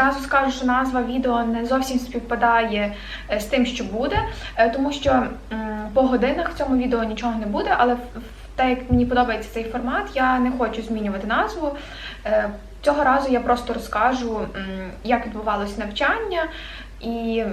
Зразу скажу, що назва відео не зовсім співпадає е, з тим, що буде, е, тому що по годинах в цьому відео нічого не буде, але так як мені подобається цей формат, я не хочу змінювати назву. Е, Цього разу я просто розкажу, як відбувалось навчання і,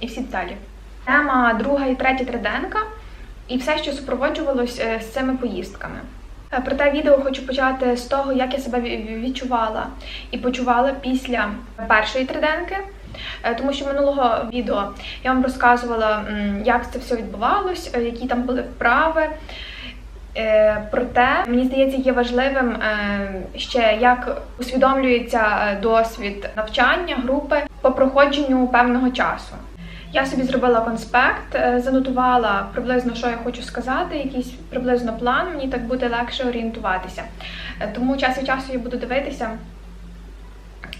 і всі деталі. Тема друга і третя триденка і все, що супроводжувалось з цими поїздками. Е, Проте відео хочу почати з того, як я себе відчувала і почувала після першої триденки. Е, Тому що минулого відео я вам розказувала, як це все відбувалось, е, які там були вправи. Проте мені здається, є важливим ще як усвідомлюється досвід навчання групи по проходженню певного часу. Я собі зробила конспект, е, занотувала приблизно, що я хочу сказати, якийсь приблизно план, мені так буде легше орієнтуватися. Е, Тому час від часу я буду дивитися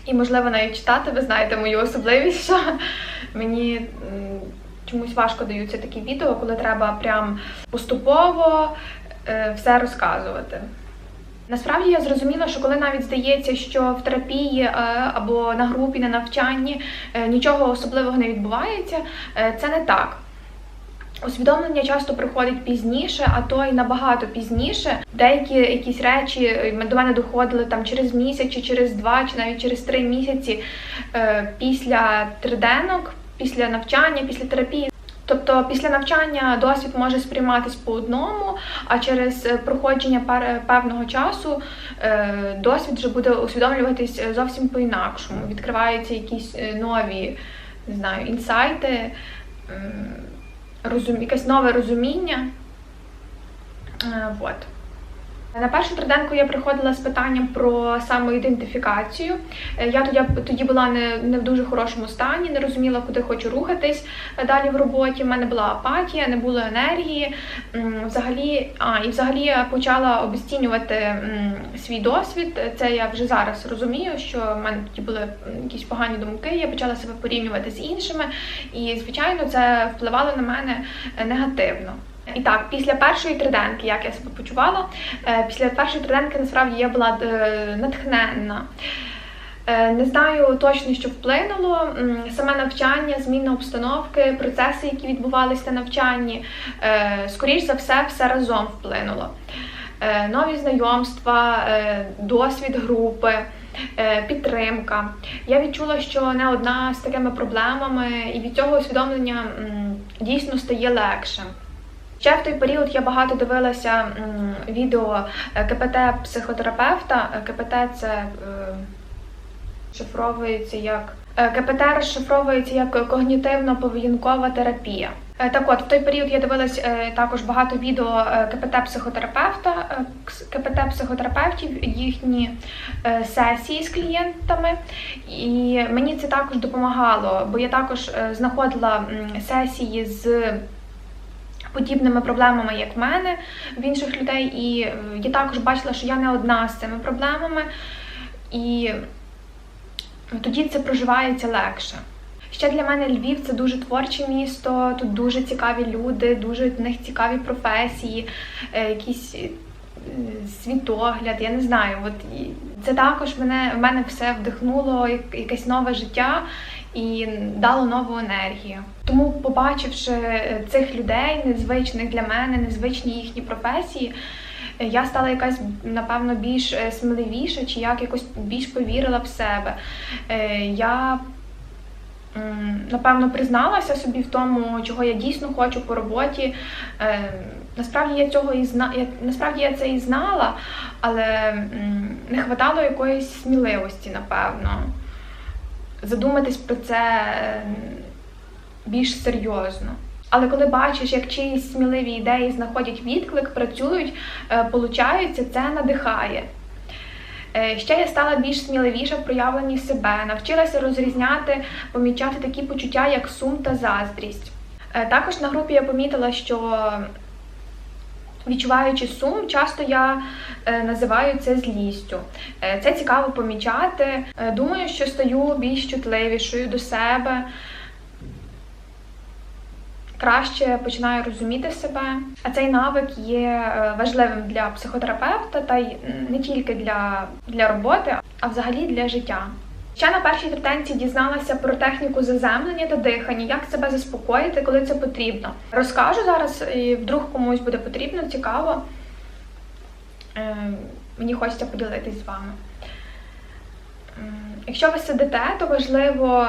і, можливо, навіть читати. Ви знаєте мою особливість, що мені чомусь важко даються такі відео, коли треба прям поступово е, все розказувати. Насправді я зрозуміла, що коли навіть здається, що в терапії е, або на групі, на навчанні е, нічого особливого не відбувається, е, це не так. Усвідомлення часто приходить пізніше, а то й набагато пізніше. Деякі якісь речі до мене доходили там через місяць, чи через два, чи навіть через три місяці після триденок, після навчання, після терапії. Тобто після навчання досвід може сприйматись по одному, а через е, проходження певного часу е, досвід вже буде усвідомлюватись е, зовсім по-інакшому. Відкриваються якісь е, нові, не знаю, інсайти, якесь нове розуміння. Е, Вот. На першу триденку я приходила з питанням про самоідентифікацію. Е, Я тоді, тоді була не, не в дуже хорошому стані, не розуміла, куди хочу рухатись е, далі в роботі. У мене була апатія, не було енергії. Взагалі, а, і взагалі я почала обесцінювати свій досвід. Це я вже зараз розумію, що в мене тоді були якісь погані думки. Я почала себе порівнювати з іншими, і звичайно, це впливало на мене е, негативно. І так, після першої триденки, як я себе почувала, е, після першої триденки насправді я була е, натхненна. Е, Не знаю точно, що вплинуло. Саме навчання, зміна обстановки, процеси, які відбувалися на навчанні, скоріш за все, все разом вплинуло. Нові знайомства, досвід групи, підтримка. Я відчула, що не одна з такими проблемами, і від цього усвідомлення дійсно стає легше. Ще в той період я багато дивилася відео е, КПТ-психотерапевта. Е, КПТ це е, шифровується як КПТ розшифровується як когнітивно-поведінкова терапія. Так от, в той період я дивилась також багато відео КПТ-психотерапевта, КПТ-психотерапевтів, їхні сесії з клієнтами. І мені це також допомагало, бо я також знаходила сесії з подібними проблемами, як в мене, в інших людей. І е, я також бачила, що я не одна з цими проблемами. І тоді це проживається легше. Ще для мене Львів це дуже творче місто, тут дуже цікаві люди, дуже в них цікаві професії, е, якийсь е, світогляд, я не знаю. От це також мене в мене все вдихнуло, якесь нове життя і дало нову енергію. Тому, побачивши е, цих людей, незвичних для мене, незвичні їхні професії, е, я стала якась, напевно, більш е, сміливіша, чи як якось більш повірила в себе. Я напевно призналася собі в тому, чого я дійсно хочу по роботі. Насправді я цього і зна... я, насправді я це і знала, але не хватало якоїсь сміливості, напевно. Задуматись про це більш серйозно. Але коли бачиш, як чиїсь сміливі ідеї знаходять відклик, працюють, е, получаються, це надихає. Е, Ще я стала більш сміливіша в проявленні себе, навчилася розрізняти, помічати такі почуття, як сум та заздрість. Е, Також на групі я помітила, що відчуваючи сум, часто я е, називаю це злістю. Е, Це цікаво помічати. Е, Думаю, що стаю більш чутливішою до себе. Краще починаю розуміти себе, а цей навик є важливим для психотерапевта, та й не тільки для, для роботи, а взагалі для життя. Ще на першій третенці дізналася про техніку заземлення та дихання, як себе заспокоїти, коли це потрібно. Розкажу зараз, і вдруг комусь буде потрібно, цікаво. Е, Мені хочеться поділитись з вами. М, Якщо ви сидите, то важливо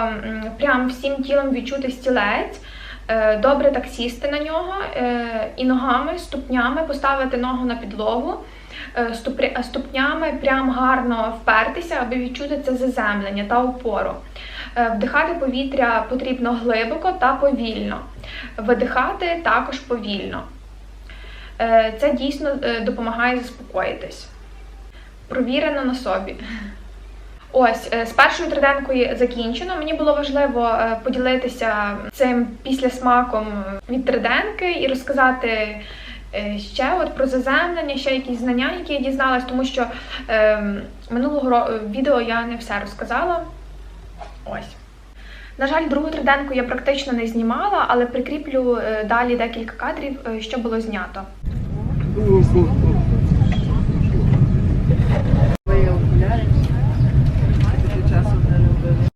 прям всім тілом відчути стілець, е, добре так сісти на нього е, і ногами, ступнями поставити ногу на підлогу, е, ступнями прям гарно впертися, аби відчути це заземлення та опору. Е, Вдихати повітря потрібно глибоко та повільно. Видихати також повільно. Е, Це дійсно е, допомагає заспокоїтись. Провірено на собі. Ось е, з першою триденкою закінчено. Мені було важливо е, поділитися цим післясмаком від триденки і розказати е, ще от про заземлення, ще якісь знання, які я дізналась, тому що е, минулого відео я не все розказала. Ось. На жаль, другу триденку я практично не знімала, але прикріплю е, далі декілька кадрів, е, що було знято. Твої окуляри. Скільки часу вже не робили?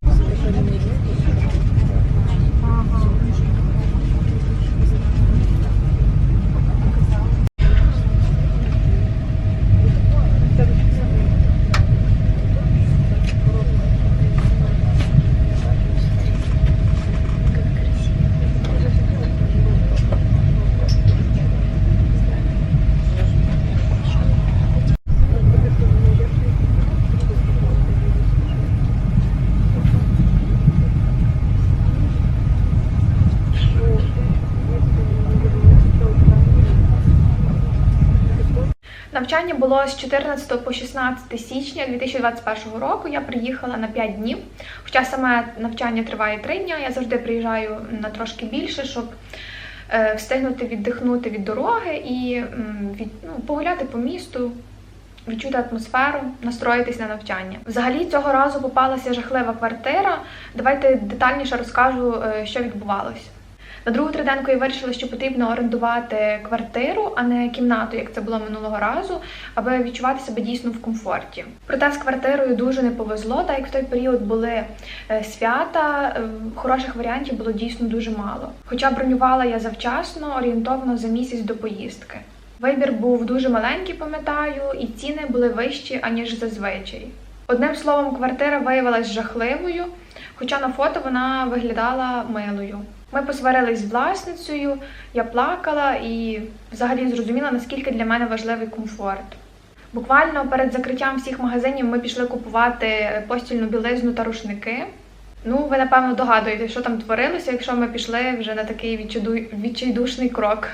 Навчання було з 14 по 16 січня 2021 року. Я приїхала на 5 днів. Хоча саме навчання триває 3 дні, я завжди приїжджаю на трошки більше, щоб е, встигнути віддихнути від дороги і від, ну, погуляти по місту, відчути атмосферу, настроїтись на навчання. Взагалі цього разу попалася жахлива квартира. Давайте детальніше розкажу, е, що відбувалося. На другу триденку я вирішила, що потрібно орендувати квартиру, а не кімнату, як це було минулого разу, аби відчувати себе дійсно в комфорті. Проте з квартирою дуже не повезло, так як в той період були е, свята, е, хороших варіантів було дійсно дуже мало. Хоча бронювала я завчасно, орієнтовно за місяць до поїздки. Вибір був дуже маленький, пам'ятаю, і ціни були вищі, аніж зазвичай. Одним словом, квартира виявилась жахливою, хоча на фото вона виглядала милою. Ми посварились з власницею, я плакала і взагалі зрозуміла, наскільки для мене важливий комфорт. Буквально перед закриттям всіх магазинів ми пішли купувати постільну білизну та рушники. Ну, ви напевно догадуєте, що там творилося, якщо ми пішли вже на такий відчайдушний крок.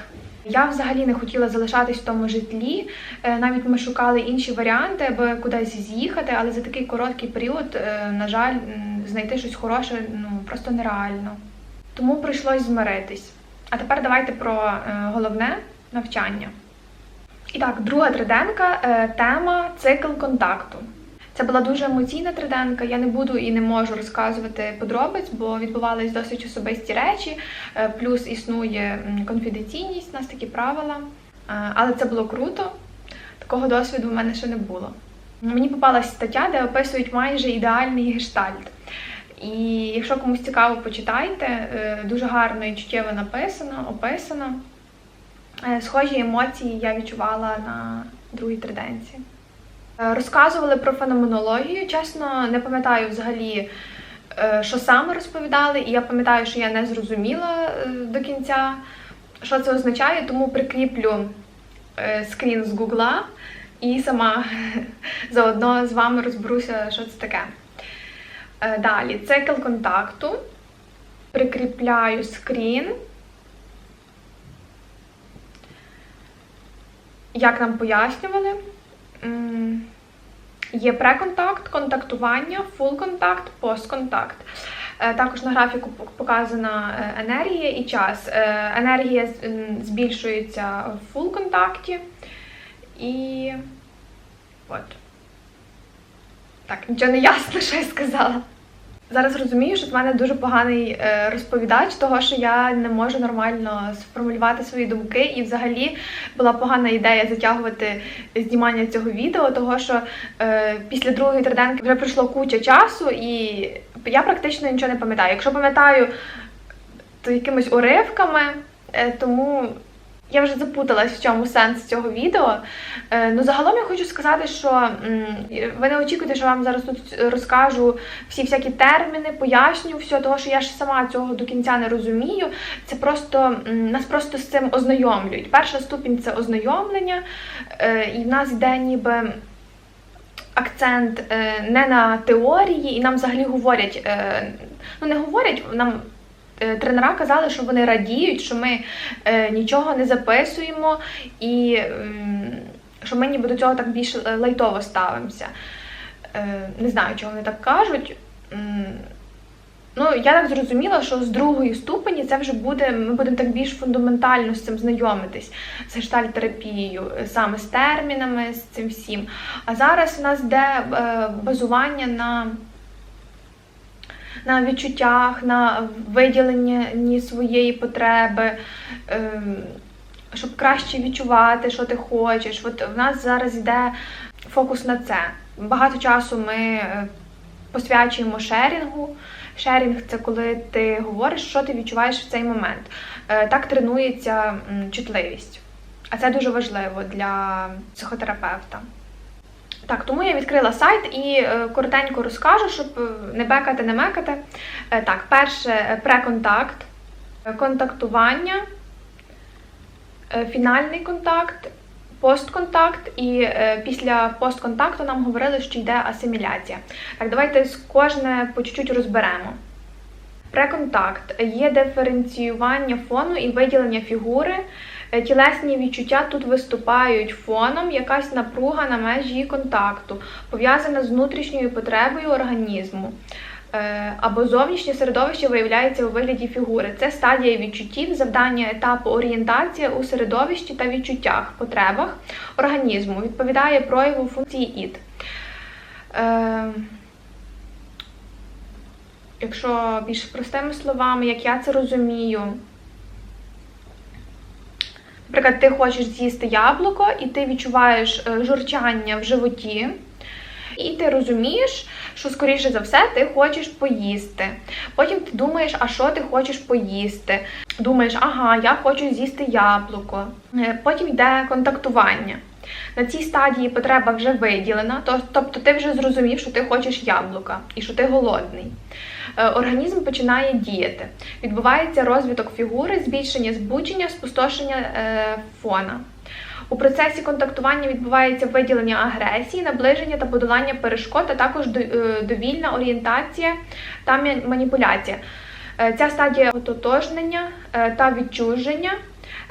Я взагалі не хотіла залишатись в тому житлі. Е, Навіть ми шукали інші варіанти, аби кудись з'їхати, але за такий короткий період, е, на жаль, знайти щось хороше ну просто нереально. Тому прийшлось змиритись. А тепер давайте про е, головне навчання. І так, друга триденка е, тема цикл контакту. Це була дуже емоційна триденка. Я не буду і не можу розказувати подробиць, бо відбувались досить особисті речі. е, Плюс існує конфіденційність, у нас такі правила. Але це було круто. Такого досвіду в мене ще не було. Мені попалась стаття, де описують майже ідеальний гештальт. І якщо комусь цікаво, почитайте. Е, Дуже гарно і чуттєво написано, описано. Е, Схожі емоції я відчувала на другій триденці. Е, Розказували про феноменологію. Чесно, не пам'ятаю взагалі, що саме розповідали, і я пам'ятаю, що я не зрозуміла до кінця, що це означає, тому прикріплю скрін з Гугла і сама заодно з вами розберуся, що це таке. Е, Далі, цикл контакту. Прикріпляю скрін. Як нам пояснювали, є преконтакт, контактування, фул-контакт, постконтакт. Е, Також на графіку показана е, енергія і час. Енергія збільшується в фул-контакті. І от. Так, нічого не ясно, що я сказала. Зараз розумію, що в мене дуже поганий е, розповідач, того що я не можу нормально сформулювати свої думки, і взагалі була погана ідея затягувати знімання цього відео, того що е, після другої триденки вже пройшло куча часу, і я практично нічого не пам'ятаю. Якщо пам'ятаю, то якимись уривками, е, тому я вже запуталась, в чому сенс цього відео. Е, ну, загалом я хочу сказати, що ви не очікуєте, що вам зараз тут розкажу всі всякі терміни, поясню все, того, що я ж сама цього до кінця не розумію. Це просто нас просто з цим ознайомлюють. Перша ступінь це ознайомлення, е, і в нас йде ніби. Акцент е, не на теорії, і нам взагалі говорять, ну не говорять, нам тренера казали, що вони радіють, що ми е, нічого не записуємо, і що ми ніби до цього так більш е, лайтово ставимося. Е, не знаю, чого вони так кажуть. Ну, я так зрозуміла, що з другої ступені це вже буде, ми будемо так більш фундаментально з цим знайомитись, з гештальтерапією, е, саме з термінами, з цим всім. А зараз у нас йде е, базування на, на відчуттях, на виділенні своєї потреби, е, щоб краще відчувати, що ти хочеш. От в нас зараз йде фокус на це. Багато часу ми е, посвячуємо шерінгу. Шерінг це коли ти говориш, що ти відчуваєш в цей момент. Е, Так тренується чутливість. А це дуже важливо для психотерапевта. Так, тому я відкрила сайт і е, коротенько розкажу, щоб е, не бекати, не мекати. Е, Так, перше преконтакт, контактування, фінальний контакт, постконтакт, і після постконтакту нам говорили, що йде асиміляція. Так, давайте з кожне по чуть-чуть розберемо. Преконтакт є диференціювання фону і виділення фігури. Е, Тілесні відчуття тут виступають фоном, якась напруга на межі контакту, пов'язана з внутрішньою потребою організму. Е, Або зовнішнє середовище виявляється у вигляді фігури. Це стадія відчуттів, завдання етапу орієнтація у середовищі та відчуттях, потребах організму. Відповідає прояву функції ід. Е, Якщо більш простими словами, як я це розумію, Наприклад, ти хочеш з'їсти яблуко, і ти відчуваєш е, журчання в животі, і ти розумієш, що, скоріше за все, ти хочеш поїсти. Потім ти думаєш, а що ти хочеш поїсти. Думаєш, ага, я хочу з'їсти яблуко. Е, Потім йде контактування. На цій стадії потреба вже виділена, тобто ти вже зрозумів, що ти хочеш яблука і що ти голодний. Е, Організм починає діяти. Відбувається розвиток фігури, збільшення збудження, спустошення е, фона. У процесі контактування відбувається виділення агресії, наближення та подолання перешкод, а також е, довільна орієнтація та маніпуляція. Ця стадія ототожнення та відчуження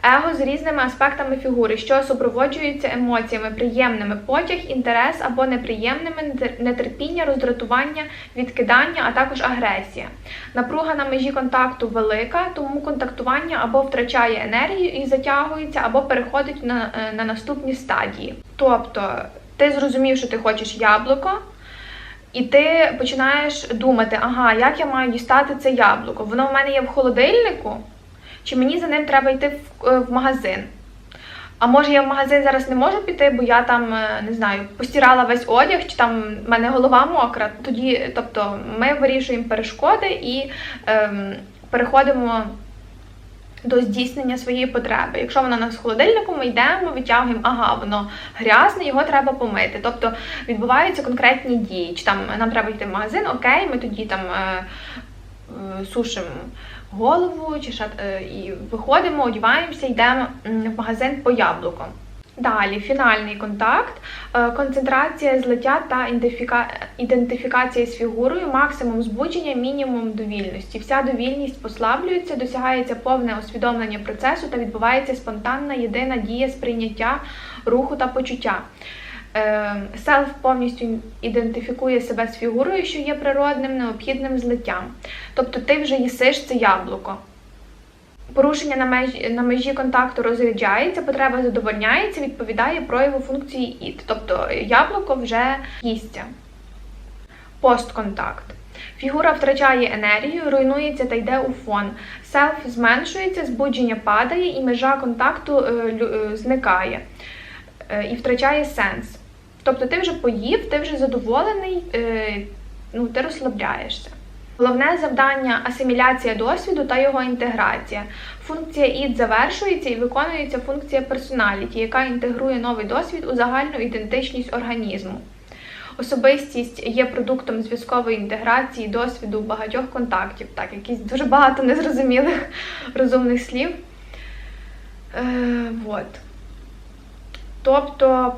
его з різними аспектами фігури, що супроводжуються емоціями, приємними потяг, інтерес або неприємними нетерпіння, роздратування, відкидання, а також агресія. Напруга на межі контакту велика, тому контактування або втрачає енергію і затягується, або переходить на, е, на наступні стадії. Тобто, ти зрозумів, що ти хочеш яблуко. І ти починаєш думати, ага, як я маю дістати це яблуко? Воно в мене є в холодильнику, чи мені за ним треба йти в, е, в магазин? А може я в магазин зараз не можу піти, бо я там е, не знаю, постирала весь одяг, чи там в мене голова мокра. Тоді, тобто, ми вирішуємо перешкоди і ем, переходимо до здійснення своєї потреби. Якщо воно нас в холодильнику, ми йдемо, витягуємо, ага, воно грязне, його треба помити. Тобто відбуваються конкретні дії. Чи там нам треба йти в магазин, окей, ми тоді там е, е, сушимо голову, чи шат, е, і виходимо, одягаємося, йдемо в магазин по яблуку. Далі фінальний контакт, е, концентрація, злиття та ідентифіка- ідентифікація з фігурою, максимум збудження, мінімум довільності. Вся довільність послаблюється, досягається повне усвідомлення процесу та відбувається спонтанна єдина дія сприйняття руху та почуття. Е, Селф повністю ідентифікує себе з фігурою, що є природним, необхідним злиттям. Тобто ти вже їсиш це яблуко. Порушення на межі, на межі контакту розряджається, потреба задовольняється, відповідає прояву функції ід. Тобто яблуко вже їсться. Постконтакт. Фігура втрачає енергію, руйнується та йде у фон. Селф зменшується, збудження падає і межа контакту е, е, зникає е, і втрачає сенс. Тобто ти вже поїв, ти вже задоволений, е, ну, ти розслабляєшся. Головне завдання асиміляція досвіду та його інтеграція. Функція ід завершується і виконується функція персоналіті, яка інтегрує новий досвід у загальну ідентичність організму. Особистість є продуктом зв'язкової інтеграції досвіду багатьох контактів. Так, якісь дуже багато незрозумілих розумних слів. Е, вот. Тобто,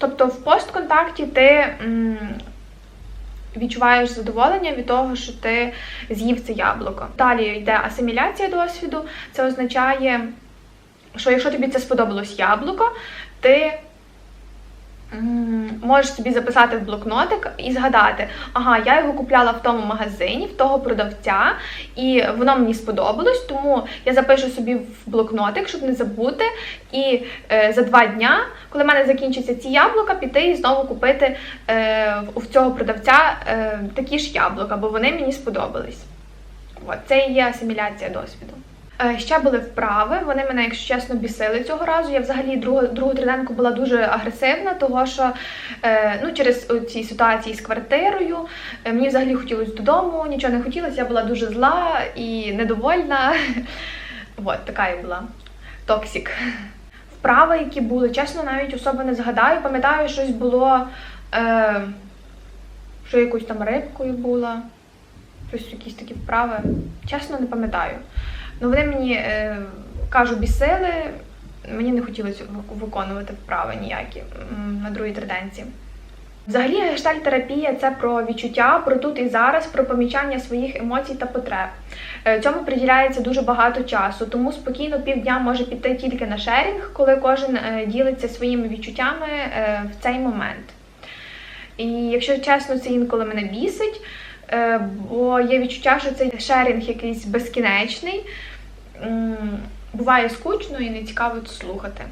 тобто в постконтакті ти відчуваєш задоволення від того, що ти з'їв це яблуко. Далі йде асиміляція досвіду. Це означає, що якщо тобі це сподобалось яблуко, ти можеш собі записати в блокнотик і згадати, ага, я його купляла в тому магазині, в того продавця, і воно мені сподобалось, тому я запишу собі в блокнотик, щоб не забути. І е, за два дня, коли в мене закінчаться ці яблука, піти і знову купити е, в цього продавця е, такі ж яблука, бо вони мені сподобались. От, це і є асиміляція досвіду. Е, Ще були вправи. Вони мене, якщо чесно, бісили цього разу. Я взагалі другу, другу триденку була дуже агресивна, того що е, ну, через ці ситуації з квартирою е, мені взагалі хотілося додому, нічого не хотілося, я була дуже зла і недовольна. От така я була. Токсік. Вправи, які були, чесно, навіть особо не згадаю. Пам'ятаю, щось було, е, що якоюсь там рибкою була, щось якісь такі вправи. Чесно, не пам'ятаю. Ну, вони мені е, кажу, бісили, мені не хотілося виконувати вправи ніякі на другій триденці. Взагалі, гештальтерапія це про відчуття, про тут і зараз, про помічання своїх емоцій та потреб. Е, Цьому приділяється дуже багато часу, тому спокійно півдня може піти тільки на шерінг, коли кожен е, ділиться своїми відчуттями в цей момент. І якщо чесно, це інколи мене бісить, бо є відчуття, що цей шерінг якийсь безкінечний. Буває скучно і не цікаво це слухати.